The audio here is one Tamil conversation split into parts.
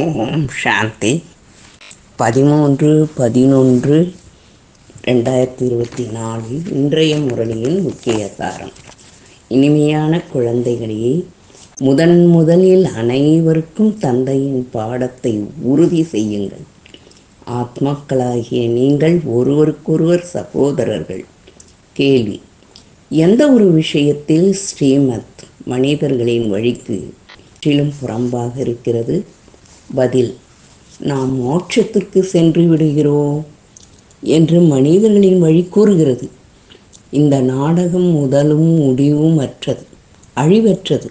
ஓம் சாந்தி. பதிமூன்று பதினொன்று ரெண்டாயிரத்தி இருபத்தி நாலு இன்றைய முரளியின் முக்கிய தாரம். இனிமையான குழந்தைகளே முதன் முதலில் அனைவருக்கும் தந்தையின் பாடத்தை உறுதி செய்யுங்கள். ஆத்மாக்களாகிய நீங்கள் ஒருவருக்கொருவர் சகோதரர்கள். கேள்வி எந்த ஒரு விஷயத்தில் ஸ்ரீமத் மனிதர்களின் வழிக்கு முற்றிலும் புறம்பாக இருக்கிறது? பதில் நாம் மோட்சத்திற்கு சென்று விடுகிறோம் என்று மனிதர்களின் வழி கூறுகிறது. இந்த நாடகம் முதலும் முடிவும் அற்றது அழிவற்றது.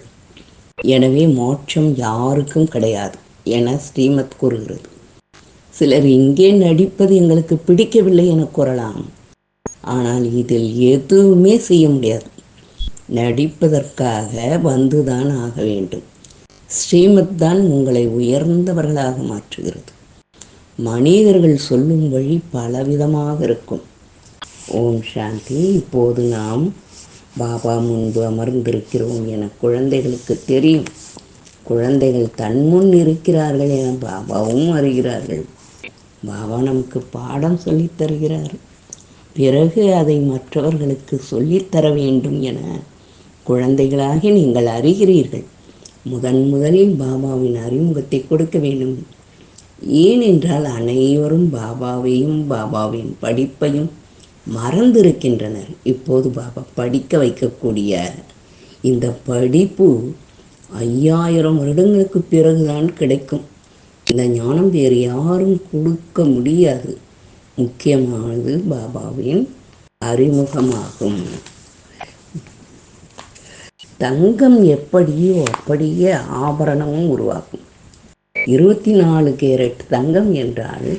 எனவே மோட்சம் யாருக்கும் கிடையாது என ஸ்ரீமத் கூறுகிறது. சிலர் இங்கே நடிப்பது எங்களுக்கு பிடிக்கவில்லை என கூறலாம். ஆனால் இதில் எதுவுமே செய்ய முடியாது. நடிப்பதற்காக வந்துதான் ஆக வேண்டும். ஸ்ரீமத் தான் உங்களை உயர்ந்தவர்களாக மாற்றுகிறது. மனிதர்கள் சொல்லும் வழி பலவிதமாக இருக்கும். ஓம் சாந்தி. இப்போது நாம் பாபா முன்பு அமர்ந்திருக்கிறோம் என குழந்தைகளுக்கு தெரியும். குழந்தைகள் தன்முன் இருக்கிறார்கள் என பாபாவும் அறிகிறார்கள். பாபா நமக்கு பாடம் சொல்லித்தருகிறார் பிறகு அதை மற்றவர்களுக்கு சொல்லித்தர வேண்டும் என குழந்தைகளாகி நீங்கள் அறிகிறீர்கள். முதன் முதலில் பாபாவின் அறிமுகத்தை கொடுக்க வேண்டும். ஏனென்றால் அனைவரும் பாபாவையும் பாபாவின் படிப்பையும் மறந்திருக்கின்றனர். இப்போது பாபா படிக்க வைக்கக்கூடிய இந்த படிப்பு ஐயாயிரம் வருடங்களுக்கு பிறகுதான் கிடைக்கும். இந்த ஞானம் வேறு யாரும் கொடுக்க முடியாது. முக்கியமானது பாபாவின் அறிமுகமாகும். தங்கம் எப்படியோ அப்படியே ஆபரணமும் உருவாகும் இருபத்தி நாலு கேரட் தங்கம் என்றால்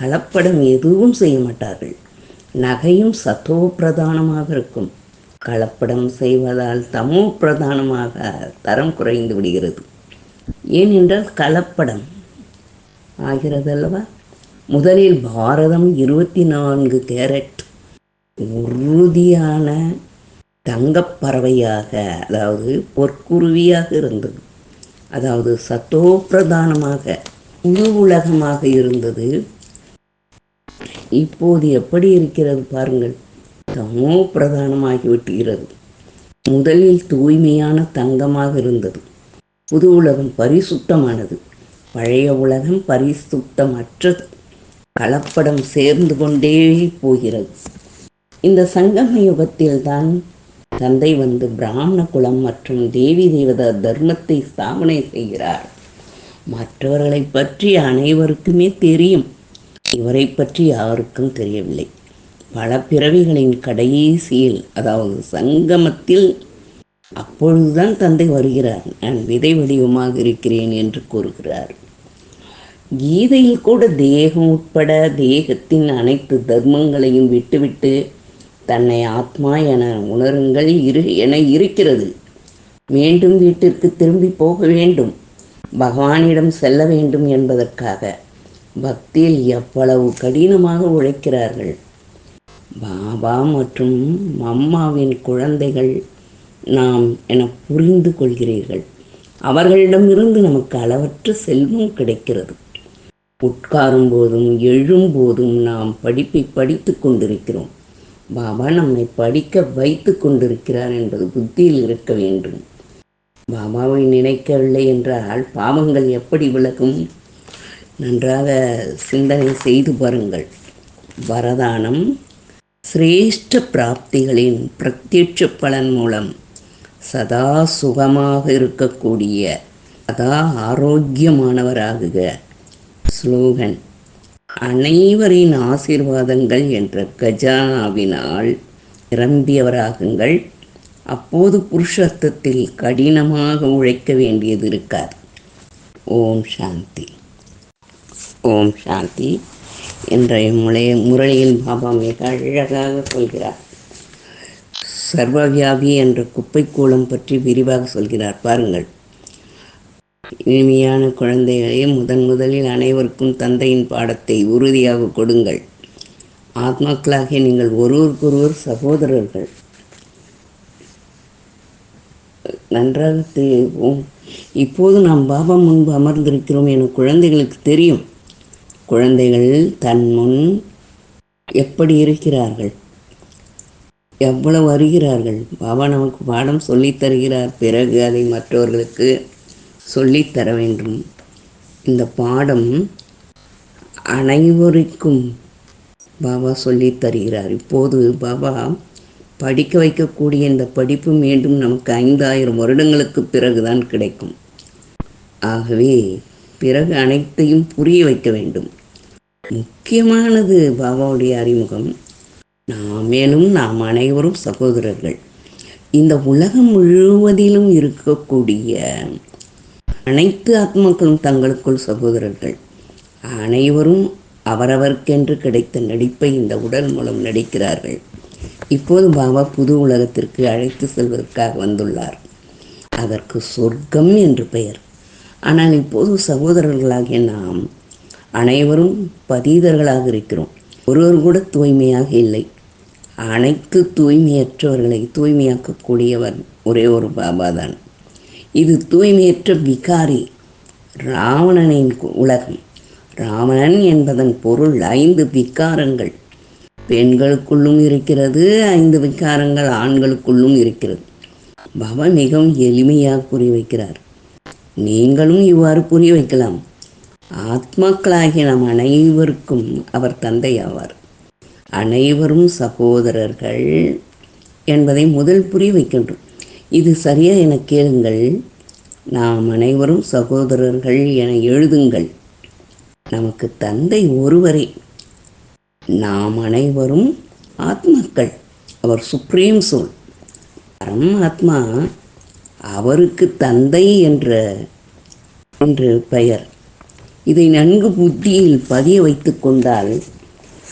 கலப்படம் எதுவும் செய்ய மாட்டார்கள். நகையும் சத்தோ பிரதானமாக இருக்கும். கலப்படம் செய்வதால் தமோ பிரதானமாக தரம் குறைந்து விடுகிறது. ஏனென்றால் கலப்படம் ஆகிறது அல்லவா முதலில் பாரதம் இருபத்தி நான்கு கேரட் உறுதியான தங்கப்பறவையாக அதாவது பொற்குருவியாக இருந்தது. அதாவது சத்தோ பிரதானமாக முழு உலகமாக இருந்தது. இப்போது எப்படி இருக்கிறது பாருங்கள். தமோ பிரதானமாகிவிட்டுகிறது முதலில் தூய்மையான தங்கமாக இருந்தது. புது உலகம் பரிசுத்தமானது. பழைய உலகம் பரிசுத்தமற்றது. கலப்படம் சேர்ந்து கொண்டே போகிறது. இந்த சங்கம யுகத்தில்தான் தந்தை வந்து பிராமண குலம் மற்றும் தேவி தேவதா தர்மத்தை ஸ்தாபனை செய்கிறார். மற்றவர்களை பற்றி அனைவருக்குமே தெரியும். இவரை பற்றி யாருக்கும் தெரியவில்லை. பல பிறவிகளின் கடைசியில் அதாவது சங்கமத்தில் அப்பொழுதுதான் தந்தை வருகிறார். நான் விதை வடிவமாக இருக்கிறேன் என்று கூறுகிறார். கீதையில் கூட தேகம் உட்பட தேகத்தின் அனைத்து தர்மங்களையும் விட்டுவிட்டு தன்னை ஆத்மா என உணருங்கள் இரு என இருக்கிறது. மீண்டும் வீட்டிற்கு திரும்பி போக வேண்டும். பகவானிடம் செல்ல வேண்டும் என்பதற்காக பக்தியில் எவ்வளவு கடினமாக உழைக்கிறார்கள். பாபா மற்றும் அம்மாவின் குழந்தைகள் நாம் என புரிந்து கொள்கிறீர்கள். அவர்களிடமிருந்து நமக்கு அளவற்ற செல்வம் கிடைக்கிறது. உட்காரும் போதும் எழும்போதும் நாம் படிப்பை படித்து கொண்டிருக்கிறோம். பாபா நம்மை படிக்க வைத்து கொண்டிருக்கிறார் என்பது புத்தியில் இருக்க வேண்டும். பாபாவை நினைக்கவில்லை என்றால் பாவங்கள் எப்படி விலகும் நன்றாக சிந்தனை செய்து பாருங்கள். வரதானம் சிரேஷ்ட பிராப்திகளின் பிரத்யட்ச பலன் மூலம் சதா சுகமாக இருக்கக்கூடிய சதா ஆரோக்கியமானவராகுக. ஸ்லோகன் அனைவரின் ஆசீர்வாதங்கள் என்ற கஜானாவினால் நிரம்பியவராகுங்கள். அப்போது புருஷத்துவத்தில் கடினமாக உழைக்க வேண்டியது இருக்காது. ஓம் சாந்தி. ஓம் சாந்தி என்ற முளைய முரளியின் பாபா மிக அழகாக சொல்கிறார். சர்வவியாபி என்ற குப்பைக்கூளம் பற்றி விரிவாக சொல்கிறார். பாருங்கள். இனிமையான குழந்தைகளே முதன் முதலில் அனைவருக்கும் தந்தையின் பாடத்தை உறுதியாக கொடுங்கள். ஆத்மாக்களாகிய நீங்கள் ஒருவருக்கொருவர் சகோதரர்கள். நன்றாக தெரியும் இப்போது நாம் பாபா முன்பு அமர்ந்திருக்கிறோம் என குழந்தைகளுக்கு தெரியும். குழந்தைகள் தன் முன் எப்படி இருக்கிறார்கள்? எவ்வளவு வருகிறார்கள் பாபா நமக்கு பாடம் சொல்லித் தருகிறார். பிறகு அதை மற்றவர்களுக்கு சொல்லித்தர வேண்டும் இந்த பாடம் அனைவருக்கும் பாபா சொல்லித் தருகிறார். இப்போது பாபா படிக்க வைக்கக்கூடிய இந்த படிப்பு மீண்டும் நமக்கு ஐந்தாயிரம் வருடங்களுக்கு பிறகுதான் கிடைக்கும். ஆகவே பிறகு அனைத்தையும் புரிய வைக்க வேண்டும். முக்கியமானது பாபாவுடைய அறிமுகம். நாம் மேலும் நாம் அனைவரும் சகோதரர்கள். இந்த உலகம் முழுவதிலும் இருக்கக்கூடிய அனைத்து ஆத்மாக்களும் தங்களுக்குள் சகோதரர்கள். அனைவரும் அவரவர்க்கென்று கிடைத்த நடிப்பை இந்த உடல் மூலம் நடிக்கிறார்கள். இப்போது பாபா புது உலகத்திற்கு அழைத்து செல்வதற்காக வந்துள்ளார். அதற்கு சொர்க்கம் என்று பெயர். ஆனால் இப்போது சகோதரர்களாகிய நாம் அனைவரும் பதீதர்களாக இருக்கிறோம். ஒருவர் கூட தூய்மையாக இல்லை. அனைத்து தூய்மையற்றவர்களை தூய்மையாக்கக்கூடியவர் ஒரே ஒரு பாபா தான் இது தூய்மையற்ற விகாரி ராவணனின் உலகம். ராவணன் என்பதன் பொருள் ஐந்து விகாரங்கள். பெண்களுக்குள்ளும் இருக்கிறது ஐந்து விகாரங்கள் ஆண்களுக்குள்ளும் இருக்கிறது. பவன் மிகவும் எளிமையாக புரிய வைக்கிறார். நீங்களும் இவ்வாறு புரிய வைக்கலாம். ஆத்மாக்களாகிய நம் அனைவருக்கும் அவர் தந்தை ஆவார் அனைவரும் சகோதரர்கள் என்பதை முதல் புரிய வைக்கின்றோம். இது சரியா என கேளுங்கள். நாம் அனைவரும் சகோதரர்கள் என எழுதுங்கள். நமக்கு தந்தை ஒருவரே. நாம் அனைவரும் ஆத்மாக்கள். அவர் சுப்ரீம் சோல். பரமாத்மா அவருக்கு தந்தை என்ற என்று பெயர். இதை நன்கு புத்தியில் பதிய வைத்து கொண்டால்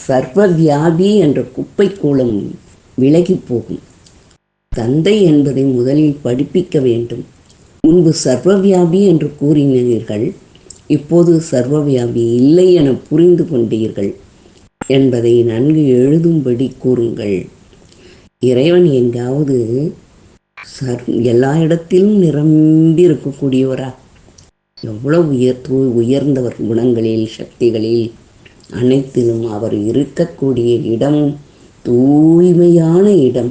சர்வவியாபி என்ற குப்பை கூலம் விலகி போகும். தந்தை என்பதை முதலில் படிப்பிக்க வேண்டும். முன்பு சர்வவியாபி என்று கூறினீர்கள் இப்போது சர்வவியாபி இல்லை என புரிந்து கொண்டீர்கள் என்பதை நன்கு எழுதும்படி கூறுங்கள். இறைவன் எங்காவது சர் எல்லா இடத்திலும் நிரம்பி இருக்கக்கூடியவரா எவ்வளவு உயர் உயர்ந்தவர் குணங்களில் சக்திகளில் அனைத்திலும் அவர் இருக்கக்கூடிய இடம் தூய்மையான இடம்.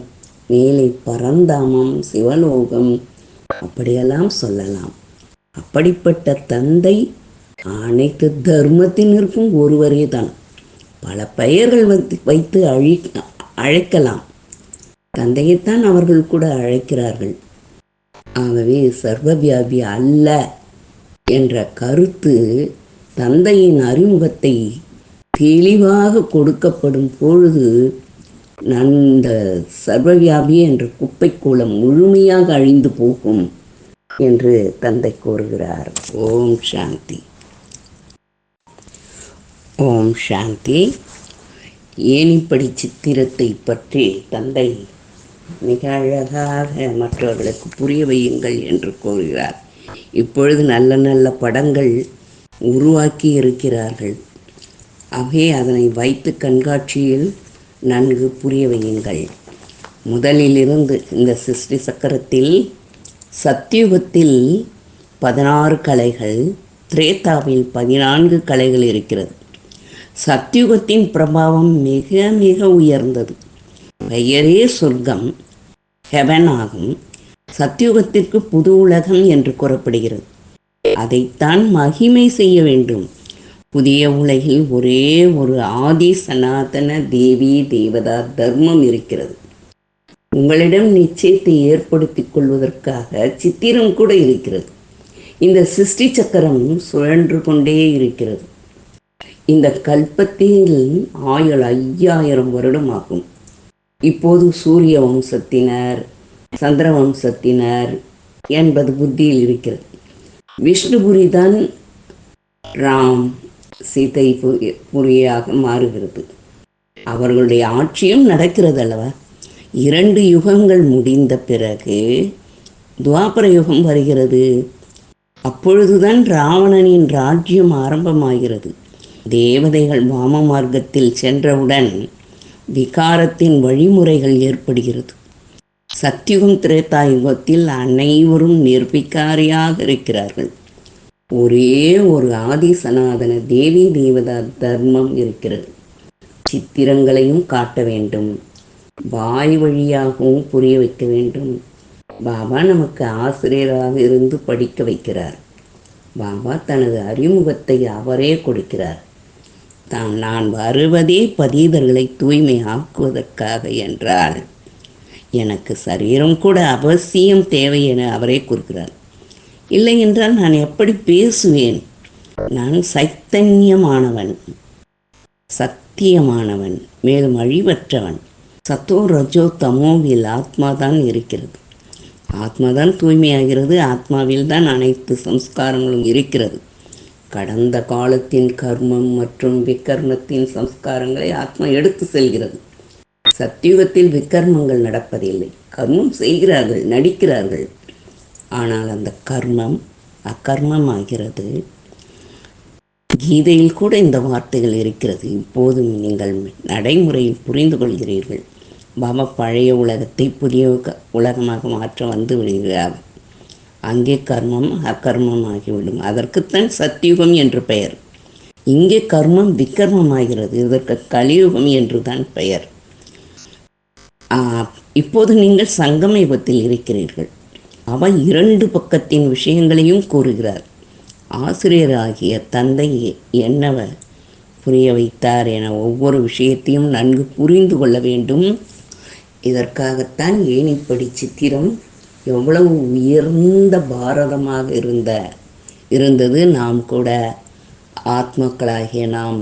மேலே பரந்தாமம் சிவலோகம். அப்படியெல்லாம் சொல்லலாம். அப்படிப்பட்ட தந்தை அனைத்து தர்மத்தினருக்கும் ஒருவரே தான் பல பெயர்கள் வைத்து வைத்து அழி அழைக்கலாம். தந்தையைத்தான் அவர்கள் கூட அழைக்கிறார்கள். ஆகவே சர்வவியாபி அல்ல என்ற கருத்து தந்தையின் அறிமுகத்தை தெளிவாக கொடுக்கப்படும் பொழுது அந்த சர்வவியாபி என்ற குப்பைக்கூளம் முழுமையாக அழிந்து போகும் என்று தந்தை கூறுகிறார். ஓம் சாந்தி. ஓம் சாந்தி. ஏனிப்படி சித்திரத்தை பற்றி தந்தை மிக அழகாக மற்றவர்களுக்கு புரிய வையுங்கள் என்று கூறுகிறார். இப்பொழுது நல்ல நல்ல படங்கள் உருவாக்கி இருக்கிறார்கள். அவை அதனை வைத்து கண்காட்சியில் நன்கு புரிய வையுங்கள். முதலிலிருந்து இந்த சிருஷ்டி சக்கரத்தில் சத்தியுகத்தில் பதினாறு கலைகள் திரேதாவில் பதினான்கு கலைகள் இருக்கிறது. சத்தியுகத்தின் பிரபாவம் மிக மிக உயர்ந்தது. பெயரே சொர்க்கம் ஹெவன் ஆகும். சத்தியுகத்திற்கு புது உலகம் என்று கூறப்படுகிறது. அதைத்தான் மகிமை செய்ய வேண்டும். புதிய உலகில் ஒரே ஒரு ஆதி சனாதன தேவி தேவதா தர்மம் இருக்கிறது. உங்களிடம் நிச்சயத்தை ஏற்படுத்திக் கொள்வதற்காக சித்திரம் கூட இருக்கிறது. இந்த சிருஷ்டி சக்கரம் சுழன்று கொண்டே இருக்கிறது. இந்த கல்பத்தில் ஆயுள் ஐயாயிரம் வருடம் ஆகும் இப்போது சூரிய வம்சத்தினர் சந்திர வம்சத்தினர் என்பது புத்தியில் இருக்கிறது. விஷ்ணுபுரி தான் ராம் சீதை புரியாக மாறுகிறது. அவர்களுடைய ஆட்சியும் நடக்கிறது அல்லவா இரண்டு யுகங்கள் முடிந்த பிறகு துவாபர யுகம் வருகிறது. அப்பொழுதுதான் ராவணனின் ராஜ்யம் ஆரம்பமாகிறது. தேவதைகள் வாம மார்க்கத்தில் சென்றவுடன் விகாரத்தின் வழிமுறைகள் ஏற்படுகிறது. சத்தியுகம் திரேதாயுகத்தில் அனைவரும் நிர்பிக்காரியாக இருக்கிறார்கள். ஒரே ஒரு ஆதி சனாதன தேவி தேவதா தர்மம் இருக்கிறது. சித்திரங்களையும் காட்ட வேண்டும். வாய் வழியாகவும் புரிய வைக்க வேண்டும். பாபா நமக்கு ஆசிரியராக இருந்து படிக்க வைக்கிறார். பாபா தனது அறிமுகத்தை அவரே கொடுக்கிறார். தான் நான் வருவதே பதீதர்களை தூய்மை ஆக்குவதற்காக என்றால் எனக்கு சரீரம் கூட அவசியம் தேவை என அவரே கூறுகிறார். இல்லை என்றால் நான் எப்படி பேசுவேன்? நான் சைத்தன்யமானவன். சத்தியமானவன். மேலும் அழிவற்றவன். சத்தோ ரஜோ தமோவில் ஆத்மாதான் இருக்கிறது. ஆத்மாதான் தூய்மையாகிறது. ஆத்மாவில் தான் அனைத்து சம்ஸ்காரங்களும் இருக்கிறது. கடந்த காலத்தின் கர்மம் மற்றும் விக்கர்மத்தின் சம்ஸ்காரங்களை ஆத்மா எடுத்து செல்கிறது. சத்தியுகத்தில் விக்கர்மங்கள் நடப்பதில்லை. கர்மம் செய்கிறார்கள் நடிக்கிறார்கள். ஆனால் அந்த கர்மம் அக்கர்மம் ஆகிறது கீதையில் கூட இந்த வார்த்தைகள் இருக்கிறது. இப்போதும் நீங்கள் நடைமுறையில் புரிந்து கொள்கிறீர்கள். பாபா பழைய உலகத்தை புதிய உலகமாக மாற்ற வந்து விடுகிறார். அங்கே கர்மம் அக்கர்மம் ஆகிவிடும் அதற்குத்தான் சத்தியுகம் என்று பெயர். இங்கே கர்மம் விக்கர்மம் ஆகிறது இதற்கு கலியுகம் என்று தான் பெயர் இப்போது நீங்கள் சங்கம யுகத்தில் இருக்கிறீர்கள். அவன் இரண்டு பக்கத்தின் விஷயங்களையும் கூறுகிறார். ஆசிரியராகிய தந்தை என்னவர்? புரிய வைத்தார் என ஒவ்வொரு விஷயத்தையும் நன்கு புரிந்து கொள்ள வேண்டும். இதற்காகத்தான் ஏனிப்படி சித்திரம் எவ்வளவு உயர்ந்த பாரதமாக இருந்த இருந்தது நாம் கூட. ஆத்மக்களாகிய நாம்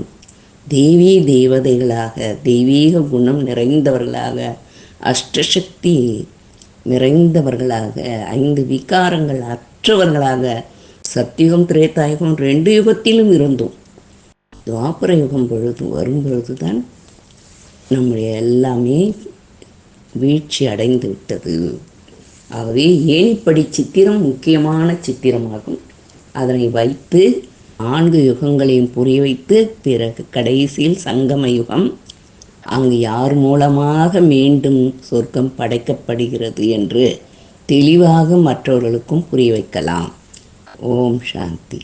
தெய்வீ தேவதைகளாக தெய்வீக குணம் நிறைந்தவர்களாக அஷ்டசக்தி நிறைந்தவர்களாக ஐந்து விகாரங்கள் அற்றவர்களாக சத்தியுகம் திரேதாயுகம் ரெண்டு யுகத்திலும் இருந்தோம். துவாபர யுகம் பொழுது வரும் பொழுதுதான் நம்முடைய எல்லாமே வீழ்ச்சி அடைந்து விட்டது. ஆகவே ஏனிப்படி சித்திரம்? முக்கியமான சித்திரமாகும். அதனை வைத்து நான்கு யுகங்களையும் புரிய வைத்து பிறகு கடைசியில் சங்கம யுகம் அங்கு யார் மூலமாக மீண்டும் சொர்க்கம் படைக்கப்படுகிறது என்று தெளிவாக மற்றவர்களுக்கும் புரிய வைக்கலாம். ஓம் சாந்தி.